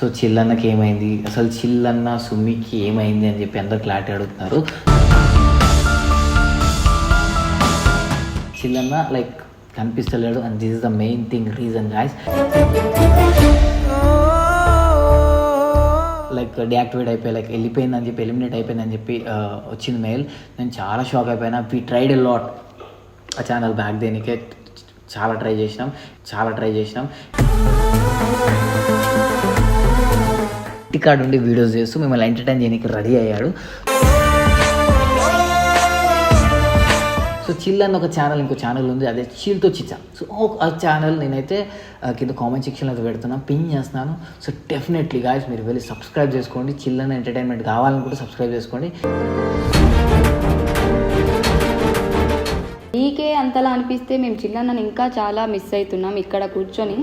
So చిల్లన్నకి ఏమైంది? అసలు చిల్లన్న సుమ్మికి ఏమైంది అని చెప్పి అందరు క్లారిటీ అడుగుతున్నారు. Chillanna like కనిపిస్తలేడు and this is the main thing reason guys like deactivate అయిపోయి లైక్ వెళ్ళిపోయిందని చెప్పి ఎలిమినేట్ అయిపోయిందని చెప్పి uh, వచ్చింది మెయిల్ నేను చాలా షాక్ అయిపోయినా. వి ట్రైడ్ ఎ లాట్ ఆ ఛానల్ బ్యాక్ దేనికే చాలా ట్రై చేసినాం. చాలా ట్రై చేసినాం. ఇంటికాడ ఉండి వీడియోస్ చేస్తూ మిమ్మల్ని ఎంటర్టైన్ చేయడానికి రెడీ అయ్యాడు. సో చిల్ అన్న ఒక ఛానల్ ఇంకో ఛానల్ ఉంది. అదే చిల్తో చిచ్చా. సో ఆ ఛానల్ నేనైతే కింద కామెంట్ సెక్షన్లో అయితే పెడుతున్నాను పిన్ చేస్తున్నాను. సో డెఫినెట్లీ గాయస్ మీరు వెళ్ళి సబ్స్క్రైబ్ చేసుకోండి. చిల్ అన్న ఎంటర్టైన్మెంట్ కావాలనుకుంటే సబ్స్క్రైబ్ చేసుకోండి. నీకే అంతలా అనిపిస్తే మేము చిల్లన్నను ఇంకా చాలా మిస్ అవుతున్నాం ఇక్కడ కూర్చొని.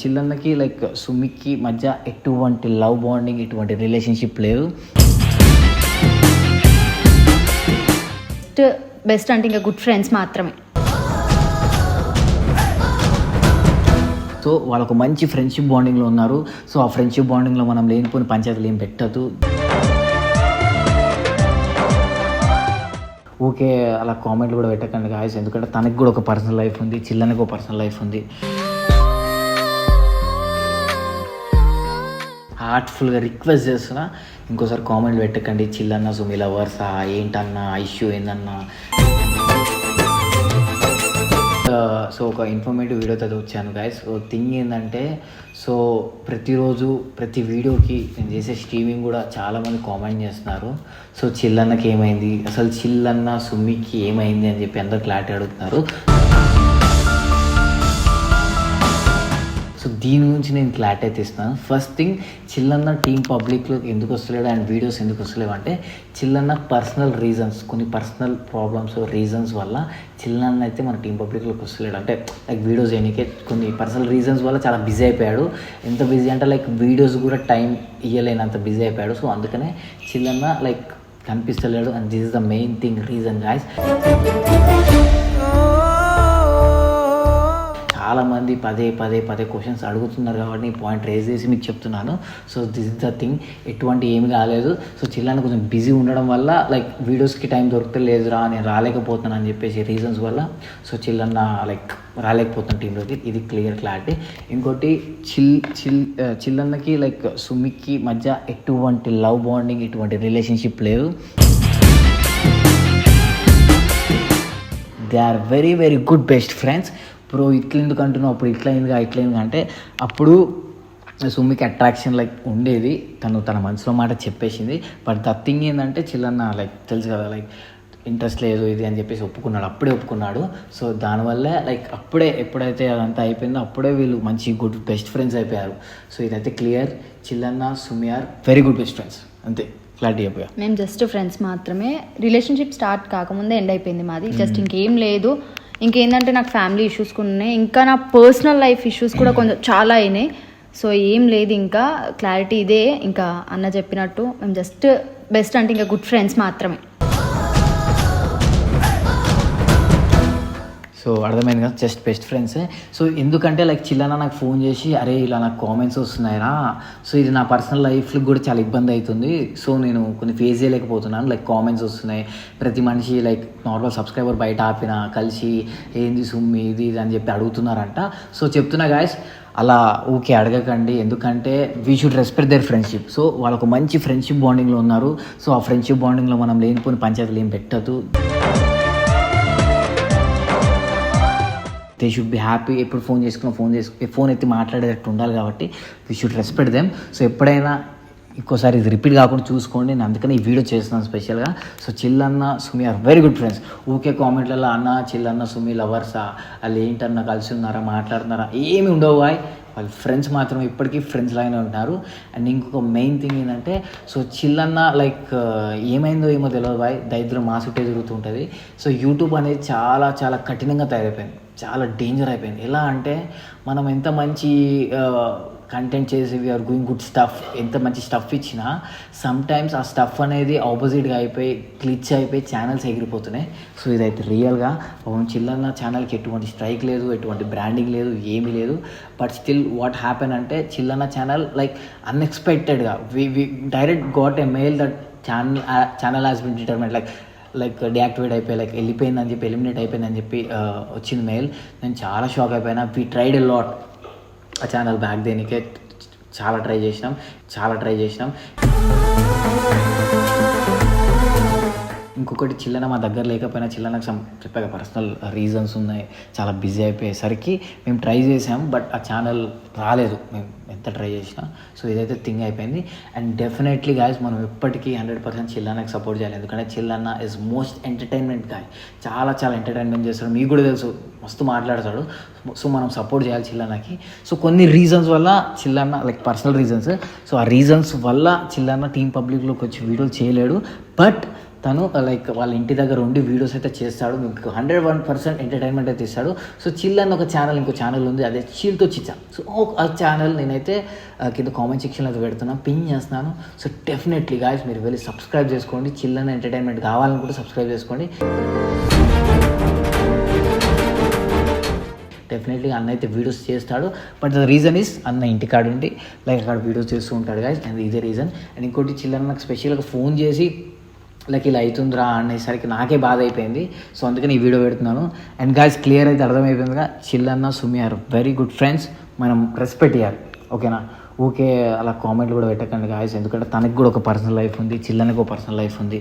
చిల్లన్నకి లైక్ సుమికి మధ్య ఎటువంటి లవ్ బాండింగ్ ఎటువంటి రిలేషన్షిప్ లేదు. బెస్ట్ బెస్ట్ అంటే ఇంకా గుడ్ ఫ్రెండ్స్ మాత్రమే. సో వాళ్ళకు మంచి ఫ్రెండ్షిప్ బాండింగ్లో ఉన్నారు. సో ఆ ఫ్రెండ్షిప్ బాండింగ్లో మనం లేనిపోయిన పంచాయతీలు ఏం పెట్టదు ఊకే అలా కామెంట్లు కూడా పెట్టకండి గాయస్ ఎందుకంటే తనకి కూడా ఒక పర్సనల్ లైఫ్ ఉంది చిల్లనికి ఒక పర్సనల్ లైఫ్ ఉంది. హార్ట్ఫుల్గా రిక్వెస్ట్ చేస్తున్నా ఇంకోసారి కామెంట్ పెట్టకండి చిల్లన్న సుమి లవర్సా ఏంటన్నా ఇష్యూ ఏందన్నా. Uh, సో ఒక ఇన్ఫర్మేటివ్ వీడియోతో వచ్చాను గాయస్ సో థింగ్ ఏంటంటే సో ప్రతిరోజు ప్రతి వీడియోకి నేను చేసే స్ట్రీమింగ్ కూడా చాలామంది కామెంట్ చేస్తున్నారు. సో చిల్లన్నకి ఏమైంది? అసలు చిల్లన్న సుమ్మికి ఏమైంది అని చెప్పి అందరు క్లారిటీ అడుగుతున్నారు. దీని గురించి నేను క్లారిటీ అయితే ఇస్తున్నాను. ఫస్ట్ థింగ్ చిల్లన్న టీం పబ్లిక్లో ఎందుకు వస్తలేడు అండ్ వీడియోస్ ఎందుకు వస్తలేవు అంటే చిల్లన్న పర్సనల్ రీజన్స్ కొన్ని పర్సనల్ ప్రాబ్లమ్స్ రీజన్స్ వల్ల చిల్లన్న అయితే మన టీం పబ్లిక్లోకి వస్తలేడు. అంటే లైక్ వీడియోస్ చేయడానికి కొన్ని పర్సనల్ రీజన్స్ వల్ల చాలా బిజీ అయిపోయాడు. ఎంత బిజీ అంటే లైక్ వీడియోస్ కూడా టైం ఇవ్వలేనంత బిజీ అయిపోయాడు. సో అందుకనే Chillanna like కనిపిస్తలేడు. And this is the main thing reason guys చాలామంది పదే పదే పదే క్వశ్చన్స్ అడుగుతున్నారు కాబట్టి ఈ పాయింట్ రేజ్ చేసి మీకు చెప్తున్నాను. So this is the thing ఎటువంటి ఏమి కాలేదు. సో చిల్లాన్ని కొంచెం బిజీ ఉండడం వల్ల లైక్ వీడియోస్కి టైం దొరకలేదురా నేను రాలేకపోతున్నాను అని చెప్పేసి రీజన్స్ వల్ల సో చిల్లన్న లైక్ రాలేకపోతున్నాను టీంలోకి ఇది క్లియర్ క్లారిటీ ఇంకోటి చిల్ చిల్ చిల్లన్నకి లైక్ సుమికి మధ్య ఎటువంటి లవ్ బాండింగ్ ఎటువంటి రిలేషన్షిప్ లేదు they are very very good best friends bro ఇట్లా ఎందుకు అంటున్నావు? అప్పుడు ఇట్లా అయిందిగా ఇట్లా అయిందిగా అంటే అప్పుడు సుమ్మికి అట్రాక్షన్ లైక్ ఉండేది. తను తన మనసులో మాట చెప్పేసింది. బట్ ద థింగ్ ఏంటంటే చిల్లన్న లైక్ తెలుసు కదా లైక్ ఇంట్రెస్ట్ లేదు ఇది అని చెప్పేసి ఒప్పుకున్నాడు. అప్పుడే ఒప్పుకున్నాడు. సో దానివల్ల లైక్ అప్పుడే ఎప్పుడైతే అదంతా అయిపోయిందో అప్పుడే వీళ్ళు మంచి గుడ్ బెస్ట్ ఫ్రెండ్స్ అయిపోయారు. సో ఇదైతే clear Chillanna Sumi are very good best friends అంతే. క్లారిటీ అయిపోయా మేము జస్ట్ ఫ్రెండ్స్ మాత్రమే. రిలేషన్షిప్ స్టార్ట్ కాకముందే ఎండ్ అయిపోయింది మాది. జస్ట్ ఇంకేం లేదు. ఇంకేంటంటే నాకు ఫ్యామిలీ ఇష్యూస్ కూడా ఉన్నాయి. ఇంకా నా పర్సనల్ లైఫ్ ఇష్యూస్ కూడా కొంచెం చాలా అయినాయి. సో ఏం లేదు ఇంకా క్లారిటీ ఇదే. ఇంకా అన్న చెప్పినట్టు మేము జస్ట్ బెస్ట్ అంటే ఇంకా గుడ్ ఫ్రెండ్స్ మాత్రమే. సో అర్థమైంది కదా జస్ట్ బెస్ట్ ఫ్రెండ్సే సో ఎందుకంటే లైక్ చిల్లన నాకు ఫోన్ చేసి అరే ఇలా నాకు కామెంట్స్ వస్తున్నాయిరా. సో ఇది నా పర్సనల్ లైఫ్కి కూడా చాలా ఇబ్బంది అవుతుంది. సో నేను కొన్ని ఫేస్ చేయలేకపోతున్నాను. లైక్ కామెంట్స్ వస్తున్నాయి. ప్రతి మనిషి లైక్ నార్మల్ సబ్స్క్రైబర్ బయట ఆపిన కలిసి ఏంది సుమ్మి ఇది ఇది అని చెప్పి అడుగుతున్నారంట. సో చెప్తున్నా గాయస్ అలా ఊకే అడగకండి. ఎందుకంటే we should respect their friendship so వాళ్ళకు మంచి ఫ్రెండ్షిప్ బాండింగ్లో ఉన్నారు. సో ఆ ఫ్రెండ్షిప్ బాండింగ్లో మనం లేనిపోయిన పంచాయతీలు ఏం పెట్టదు దే షుడ్ బి హ్యాపీ. ఎప్పుడు ఫోన్ చేసుకున్న ఫోన్ చేసుకు ఫోన్ ఎత్తి మాట్లాడేటట్టు ఉండాలి కాబట్టి we should respect them. So ఎప్పుడైనా ఇంకోసారి ఇది రిపీట్ కాకుండా చూసుకోండి. నేను అందుకని ఈ వీడియో చేస్తున్నాను స్పెషల్గా. So చిల్లన్న Sumi are very good friends. ఊకే కామెంట్లలో అన్న చిల్లన్న సుమి లవర్సా వాళ్ళు ఏంటన్నా కలిసి ఉన్నారా మాట్లాడుతున్నారా ఏమి ఉండవు బాయ్. వాళ్ళ ఫ్రెండ్స్ మాత్రం ఇప్పటికీ ఫ్రెండ్స్ లాగానే ఉంటారు అండ్ ఇంకొక మెయిన్ థింగ్ ఏంటంటే సో చిల్లన్న లైక్ ఏమైందో ఏమో తెలియదు బాయ్. దరిద్రం మా చుట్టే జరుగుతుంటుంది సో యూట్యూబ్ అనేది చాలా చాలా కఠినంగా తయారైపోయింది. చాలా డేంజర్ అయిపోయింది. ఎలా అంటే మనం ఎంత మంచి కంటెంట్ చేసి వీఆర్ గోయింగ్ గుడ్ స్టఫ్ ఎంత మంచి స్టఫ్ ఇచ్చినా సమ్ టైమ్స్ ఆ స్టఫ్ అనేది ఆపోజిట్గా అయిపోయి క్లిచ్ అయిపోయి ఛానల్స్ ఎగిరిపోతున్నాయి. సో ఇదైతే రియల్గా పవన్ చిల్లన్న ఛానల్కి ఎటువంటి స్ట్రైక్ లేదు ఎటువంటి బ్రాండింగ్ లేదు ఏమీ లేదు. బట్ స్టిల్ వాట్ హ్యాపెన్ అంటే చిల్లన్న ఛానల్ లైక్ అన్ఎక్స్పెక్టెడ్గా we we direct got a mail that channel channel has been determent like like deactivate అయిపోయి లైక్ వెళ్ళిపోయిందని చెప్పి ఎలిమినేట్ అయిపోయిందని చెప్పి uh, వచ్చింది మెయిల్ నేను చాలా షాక్ అయిపోయినా. వి ట్రైడ్ ఎ లాట్ ఆ ఛానల్ బ్యాక్ దేనికే చాలా ట్రై చేసినాం. చాలా ట్రై చేసినాం. ఇంకొకటి చిల్లన మా దగ్గర లేకపోయినా చిల్లనకు సమ్ చెప్పాక పర్సనల్ రీజన్స్ ఉన్నాయి. చాలా బిజీ అయిపోయేసరికి మేము ట్రై చేసాం బట్ ఆ ఛానల్ రాలేదు. మేము ఎంత ట్రై చేసినా. సో ఇదైతే థింగ్ అయిపోయింది. అండ్ డెఫినెట్లీ గాయస్ మనం ఎప్పటికీ హండ్రెడ్ పర్సెంట్ చిల్లన్నకి సపోర్ట్ చేయాలి. ఎందుకంటే Chillanna is most entertainment guy చాలా చాలా ఎంటర్టైన్మెంట్ చేస్తాడు. మీకు కూడా తెలుసు మస్తు మాట్లాడతాడు. సో మనం సపోర్ట్ చేయాలి చిల్లన్నకి సో కొన్ని రీజన్స్ వల్ల Chillanna like personal reasons so ఆ రీజన్స్ వల్ల చిల్లన్న టీం పబ్లిక్లోకి వచ్చి వీడియోలు చేయలేడు. బట్ తను లైక్ వాళ్ళ ఇంటి దగ్గర ఉండి వీడియోస్ అయితే చేస్తాడు. మీకు హండ్రెడ్ వన్ పర్సెంట్ ఎంటర్టైన్మెంట్ అయితే ఇస్తాడు. సో చిల్ అని ఒక ఛానల్ ఇంకో ఛానల్ ఉంది. అదే చిల్తో చిచ్చా. సో ఆ ఛానల్ నేనైతే కింద కామెంట్ సెక్షన్లో అయితే పెడుతున్నాను పిన్ చేస్తున్నాను. సో డెఫినెట్లీ గాయస్ మీరు వెళ్ళి సబ్స్క్రైబ్ చేసుకోండి. చిల్ అని ఎంటర్టైన్మెంట్ కావాలని కూడా సబ్స్క్రైబ్ చేసుకోండి. డెఫినెట్లీ అన్న అయితే వీడియోస్ చేస్తాడు. బట్ ద రీజన్ ఇస్ అన్న ఇంటికాడ ఉండి లైక్ అక్కడ వీడియోస్ చేస్తూ ఉంటాడు గాయస్ అండ్ ఇదే రీజన్ అండ్ ఇంకోటి చిల్లర నాకు స్పెషల్గా ఫోన్ చేసి లైక్ ఇలా అవుతుందిరా అనేసరికి నాకే బాధ అయిపోయింది సో అందుకని ఈ వీడియో పెడుతున్నాను. అండ్ గాయస్ క్లియర్ అయితే అర్థమైపోయిందిగా. Chillanna Sumi are very good friends మనం రెస్పెక్ట్ ఇవ్వాలి ఓకేనా ఓకే అలా కామెంట్లు కూడా పెట్టకండి గాయస్ ఎందుకంటే తనకి కూడా ఒక పర్సనల్ లైఫ్ ఉంది. చిల్లనికి ఒక పర్సనల్ లైఫ్ ఉంది.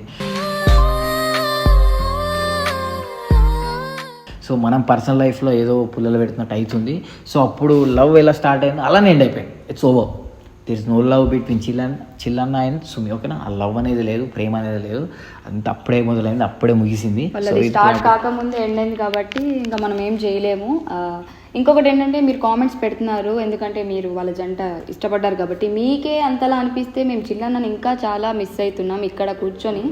సో మనం పర్సనల్ లైఫ్లో ఏదో పుల్లలు పెడుతున్నట్టు అవుతుంది. సో అప్పుడు లవ్ ఎలా స్టార్ట్ అయిందో అలానే ఎండ్ అయిపోయింది. It's over there is no love between Chillan Chillanna and Sumi ఓకేనా ఆ లవ్ అనేది లేదు ప్రేమ అనేది లేదు. అంత అప్పుడే మొదలైంది అప్పుడే ముగిసింది. స్టార్ట్ కాకముందే ఎండ్ అయింది కాబట్టి ఇంకా మనం ఏం చేయలేము. ఇంకొకటి ఏంటంటే మీరు కామెంట్స్ పెడుతున్నారు ఎందుకంటే మీరు వాళ్ళ జంట ఇష్టపడ్డారు కాబట్టి మీకే అంతలా అనిపిస్తే మేము చిల్లన్నని ఇంకా చాలా మిస్ అవుతున్నాం ఇక్కడ కూర్చొని.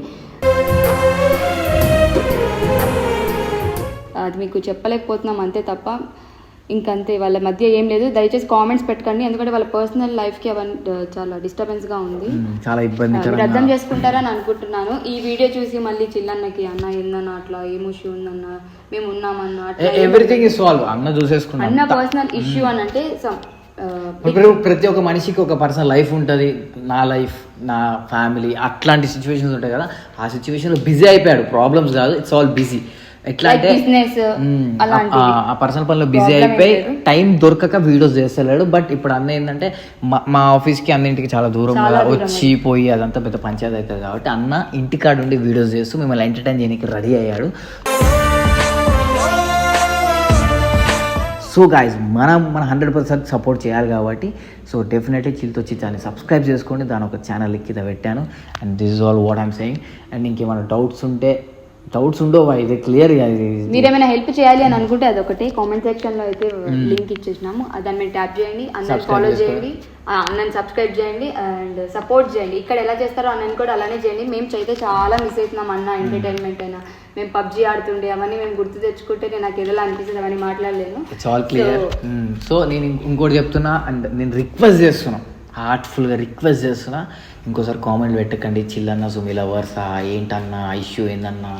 అది మీకు చెప్పలేకపోతున్నాం అంతే తప్ప ఇంకంతే వాళ్ళ మధ్య ఏం లేదు. దయచేసి కామెంట్స్ పెట్టకండి. ఎందుకంటే వాళ్ళ పర్సనల్ లైఫ్కి అవన్నీ చాలా డిస్టర్బెన్స్గా ఉంది. మ్, చాలా మీరు అర్థం చేసుకుంటారని అనుకుంటున్నాను. ఈ వీడియో చూసి మళ్ళీ చిల్లన్నకి అన్న ఏందన్న అట్లా? ఏం ఇష్యూ ఉందన్న? మేము ఉన్నామన్న ఎవ్రీథింగ్ ఇస్ సాల్వ్ అన్న చూసేసుకున్నాం. అన్న పర్సనల్ ఇష్యూ అని అంటే ప్రతి ఒక్క మనిషికి ఒక పర్సనల్ లైఫ్ ఉంటుంది. నా లైఫ్ నా ఫ్యామిలీ అట్లాంటి సిచ్యువేషన్స్ ఉంటాయి కదా. ఆ సిచ్యువేషన్లో బిజీ అయిపోయాడు. ప్రాబ్లమ్స్ కాదు ఇట్స్ ఆల్ బిజీ ఎట్లా అంటే. అలాంటివి. ఆ- పర్సనల్ పనిలో బిజీ అయిపోయి. టైం దొరకక వీడియోస్ చేస్తలేడు బట్ ఇప్పుడు అన్న ఏంటంటే మా- మా ఆఫీస్కి అన్నింటికి చాలా దూరం వచ్చి పోయి అదంతా పెద్ద పంచాయతీ అవుతుంది కాబట్టి అన్న ఇంటికాడ ఉండి వీడియోస్ చేస్తూ మిమ్మల్ని ఎంటర్టైన్ చేయడానికి రెడీ అయ్యాడు సో గాయస్ మనం మన హండ్రెడ్ పర్సెంట్ సపోర్ట్ చేయాలి కాబట్టి సో డెఫినెట్లీ చిల్తో వచ్చి దాన్ని సబ్స్క్రైబ్ చేసుకోండి దాని ఒక ఛానల్ కింద పెట్టాను and this is all what I'm saying and ఇంకేమైనా డౌట్స్ ఉంటే డౌట్స్ ఉండవు ఇది క్లియర్ మీరేమైనా హెల్ప్ చేయాలి అని అనుకుంటే అదొకటి. కామెంట్ సెక్షన్లో అయితే లింక్ ఇచ్చేసినాము. ఆ దాన్ని మీరు ట్యాప్ చేయండి అన్నని ఫాలో. చేయండి అన్నని సబ్స్క్రైబ్ చేయండి అండ్ సపోర్ట్ చేయండి. ఇక్కడ ఎలా చేస్తారో అన్నని కూడా అలానే చేయండి. మేము అయితే చాలా మిస్ అవుతున్నాం అన్న ఎంటర్టైన్మెంట్ అయినా. మేము పబ్జీ ఆడుతుండే అవన్నీ మేము గుర్తు తెచ్చుకుంటే నేను నాకు ఏదోలా అనిపిస్తుంది అవన్నీ మాట్లాడలేను. ఇట్స్ ఆల్ క్లియర్ సో నేను ఇంక- ఇంకోటి చెప్తున్నా అండ్ నేను రిక్వెస్ట్ చేస్తున్నా. హార్ట్ఫుల్గా రిక్వెస్ట్ చేస్తున్నా. ఇంకోసారి కామెంట్ పెట్టకండి. చిల్లన్న సుమి లవర్సా ఏంటన్నా ఇష్యూ ఏందన్నా.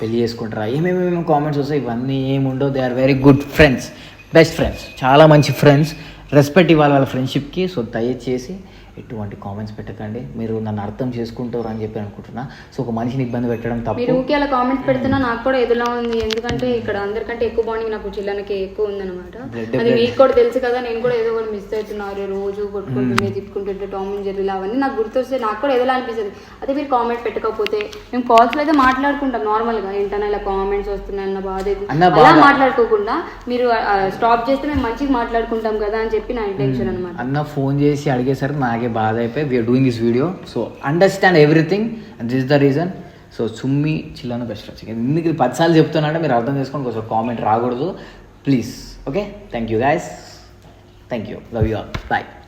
పెళ్ళి చేసుకుంటారా? ఏమేమి కామెంట్స్ వస్తాయి? ఇవన్నీ ఏముండో they are very good friends best friends చాలా మంచి ఫ్రెండ్స్ రెస్పెక్ట్ ఇవ్వాలి వాళ్ళ ఫ్రెండ్షిప్కి సో దయచేసి ఎటువంటి కామెంట్స్ పెట్టకండి. మీరు నన్ను అర్థం చేసుకుంటారు అని చెప్పి అనుకుంటున్నా. సో ఒక మనిషిని ఇబ్బంది పెట్టడం మీరు తప్పు ఊకే అలా కామెంట్స్ పెడుతున్నా నాకు కూడా ఎదులా ఉంది. ఎందుకంటే ఇక్కడ అందరికంటే ఎక్కువ బాండింగ్ నాకు చిల్లనకి ఎక్కువ ఉందన్నమాట. Blood, అది మీకు కూడా తెలుసు కదా నేను కూడా ఏదో ఒకటి మిస్ అవుతున్నారు. రోజు కొట్టుకుంటుంటే తిట్టుకుంటుంటే టామ్ అండ్ అవన్నీ నాకు గుర్తొస్తే నాకు కూడా ఏదోలా అనిపిస్తుంది. అదే మీరు కామెంట్ పెట్టకపోతే మేము కాల్స్లో అయితే మాట్లాడుకుంటాం నార్మల్గా. ఏంటన్నా ఇలా కామెంట్స్ వస్తున్నాయి అన్న బాధ ఇది. అన్న అలా. మాట్లాడుకోకుండా మీరు స్టాప్ చేస్తే మేము మంచిగా మాట్లాడుకుంటాం కదా అని చెప్పి నా ఇంటెన్షన్ అనమాట అన్న ఫోన్ చేసి అడిగేసరికి నాకే బాధ అయిపోయి we're doing this video so understand everything and this the reason so సుమ్మి చిల్లన best వచ్చింది ఎందుకు ఇది పదిసార్లు చెప్తున్నా మీరు అర్థం చేసుకోండి కొంచెం కామెంట్ రాకూడదు. Please okay thank you guys thank you love you all bye